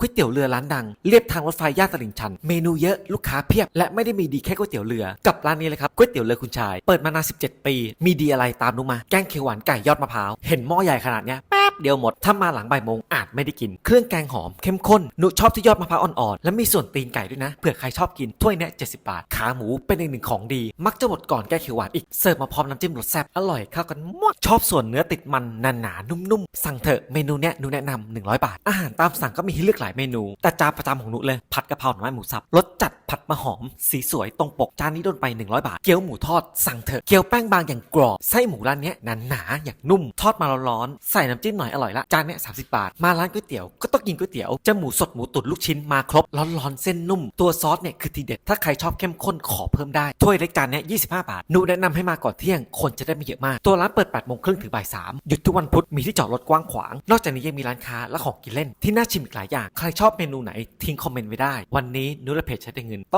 ก๋วยเตี๋ยวเรือร้านดังเรียบทางรถไฟย่านตลิ่งชัน เมนูเยอะลูกค้าเพียบ และไม่ได้มีดีแค่ก๋วยเตี๋ยวเรือกับร้านนี้เลยครับก๋วยเตี๋ยวเรือคุณชาย เปิดมานาน17 ปี มีดีอะไรตามนุมา แกงเขียวหวานไก่ยอดมะพร้าวเห็นหม้อใหญ่ขนาดเนี้ยแเดียวหมด ถ้ามาหลังบ่ายโมงอาจไม่ได้กิน เครื่องแกงหอมเข้มข้นหนูชอบที่ยอดมะพร้าวอ่อนๆ และมีส่วนตีนไก่ด้วยนะ เผื่อใครชอบกิน ถ้วยเนี้ย70บาท ขาหมูเป็นอีกหนึ่งของดี มักจะหมดก่อนแกงเขียวหวานอีก เสิร์ฟมาพร้อมน้ำจิ้มรสแซ่บ อร่อยเข้ากันหมดชอบส่วนเนื้อติดมันหนาๆนุ่มๆ สั่งเถอะเมนูเนี้ยหนูแนะนำ100 บาท อาหารตามสั่งก็มีให้เลือกหลายเมนู แต่จานประจำของหนูเลยผัดกะเพราหน่อไม้หมูสับรสจัดผัด มะหอม สีสวยตรงปก จานนี้โดนไป 100 บาท เกี๊ยวหมูทอดสั่งเถอะ เกี๊ยวแป้งบางอย่างกรอบ ไส้หมูร้านเนี้ยหนาๆอย่างนุ่ม ทอดมาร้อนๆ ใส่น้ำจิ้มหน่อยอร่อยละ จานเนี้ย30บาท มาร้านก๋วยเตี๋ยวก็ต้องกินก๋วยเตี๋ยว จะหมูสดหมูตุ๋นลูกชิ้นมาครบ ร้อนๆ เส้นนุ่ม ตัวซอสเนี่ยคือทีเด็ด ถ้าใครชอบเข้มข้นขอเพิ่มได้ ถ้วยเล็กจานเนี้ย25 บาทหนูแนะนำให้มาก่อนเที่ยง คนจะได้ไม่เยอะมาก ตัวร้านเปิด8โมงครึ่งถึงบ่าย3หยุดทุกวันพุธ มีที่จอดรถกว้างขวาง นอกจากนี้ยังมีร้านค้าและของกินเล่นที่น่าชิมอีกหลายอย่าง ใครชอบเมนูไหนทิ้งคอมเมนต์ไว้ได้ วันนี้นุและเพจใช้เงิน